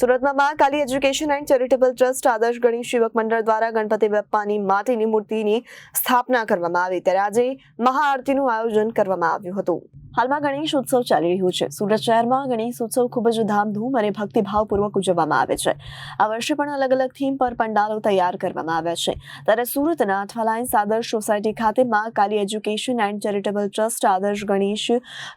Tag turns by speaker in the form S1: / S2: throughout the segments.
S1: સુરતમાં Maa Kali education and charitable trust Adarsh Ganesh Yuvak મંડળ દ્વારા ગણપતિ બાપ્પાની માટીની મૂર્તિની સ્થાપના કરવામાં આવી. ત્યારે આજે મહાઆરતીનું આયોજન કરવામાં આવ્યું હતું. હાલમાં ગણેશ ઉત્સવ ચાલી રહ્યું છે. સુરત શહેરમાં ગણેશ ઉત્સવ ખૂબ જ ધામધૂમ અને ભક્તિભાવપૂર્વક ઉજવવામાં આવે છે. આ વર્ષે પણ અલગ અલગ થીમ પર પંડાલો તૈયાર કરવામાં આવ્યા છે. ત્યારે સુરતના અઠવાલાઇન્સ આદર્શ સોસાયટી ખાતે Maa Kali education and charitable trust Adarsh Ganesh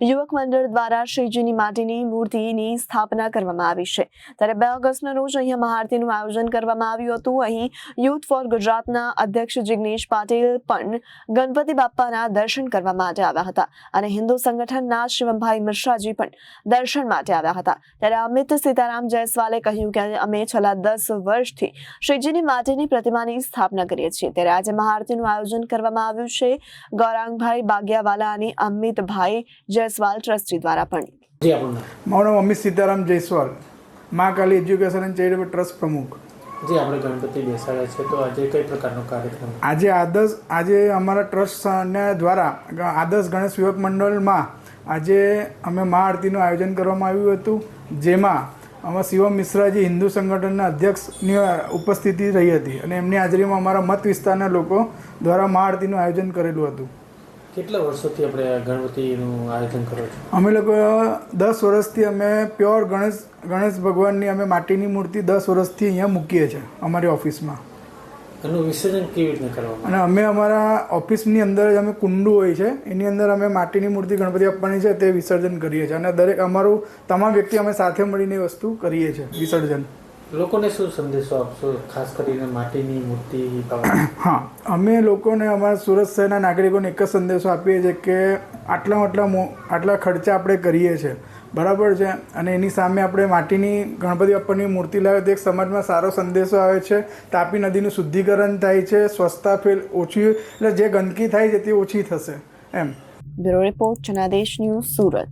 S1: Yuvak મંડળ દ્વારા શ્રીજીની માટીની મૂર્તિની સ્થાપના કરવામાં આવી છે. ત્યારે બે ઓગસ્ટના રોજ અહીંયા મહાઆરતીનું આયોજન કરવામાં આવ્યું હતું. અહીં યુથ ફોર ગુજરાતના અધ્યક્ષ જિગ્નેશ પાટીલ પણ ગણપતિ બાપ્પાના દર્શન કરવા માટે આવ્યા હતા અને હિન્દુ સંગઠનના શિવમભાઈ મિશ્રાજી પણ દર્શન માટે આવ્યા હતા. ત્યારે અમિત સીતારામ જયસ્વાલે કહ્યું કે અમે છેલ્લા દસ વર્ષથી શ્રીજીની માટેની પ્રતિમાની સ્થાપના કરીએ છીએ. ત્યારે આજે મહાઆરતીનું આયોજન કરવામાં આવ્યું છે. ગૌરાંગભાઈ બાગિયાવાલા અને અમિતભાઈ જયસ્વાલ ટ્રસ્ટી દ્વારા પણ.
S2: મારું નામ Amit Sitaram Jaiswal. Maa Kali education and charitable trust પ્રમુખ.
S3: જી આપણે ગણપતિ બેસાડ્યા છે, તો આજે કઈ પ્રકારનો કાર્યક્રમ?
S2: આજે આદર્શ, આજે અમારા ટ્રસ્ટને દ્વારા આદર્શ ગણેશ યુવક મંડળમાં આજે અમે મહા આરતીનું આયોજન કરવામાં આવ્યું હતું, જેમાં અમારા શિવમ મિશ્રાજી હિન્દુ સંગઠનના અધ્યક્ષની ઉપસ્થિતિ રહી હતી અને એમની હાજરીમાં અમારા મત વિસ્તારના લોકો દ્વારા મહા આરતીનું આયોજન કરેલું હતું.
S3: કેટલા વર્ષોથી આપણે ગણપતિનું આયોજન કરો છો?
S2: અમે લોકો દસ વર્ષથી અમે પ્યોર ગણેશ ગણેશ ભગવાનની અમે માટીની મૂર્તિ દસ વર્ષથી અહીંયા મૂકીએ છીએ અમારી ઓફિસમાં.
S3: એનું વિસર્જન કેવી રીતે કરવામાં
S2: અને અમે અમારા ઓફિસની અંદર જ અમે કુંડું હોય છે એની અંદર અમે માટીની મૂર્તિ ગણપતિ આપવાની છે તે વિસર્જન કરીએ છીએ. અને દરેક અમારું તમામ વ્યક્તિ અમે સાથે મળીને વસ્તુ કરીએ છીએ વિસર્જન.
S3: લોકોને શું સંદેશો આપશો? ખાસ કરીને માટીની મૂર્તિ
S2: હા અમે લોકોને અમારા સુરત શહેરના નાગરિકોને એક જ સંદેશો આપીએ છીએ કે આટલા આટલા મો આટલા ખર્ચા આપણે કરીએ છીએ. બરાબર છે? અને એની સામે આપણે માટીની ગણપતિ બાપ્પાની મૂર્તિ લાવે તો એક સમાજમાં સારો સંદેશો આવે છે. તાપી નદીનું શુદ્ધિકરણ થાય છે સ્વચ્છતા ફેલ ઓછી એટલે જે ગંદકી થાય છે તે ઓછી થશે. એમ.
S1: Bureau report Janadesh news Surat.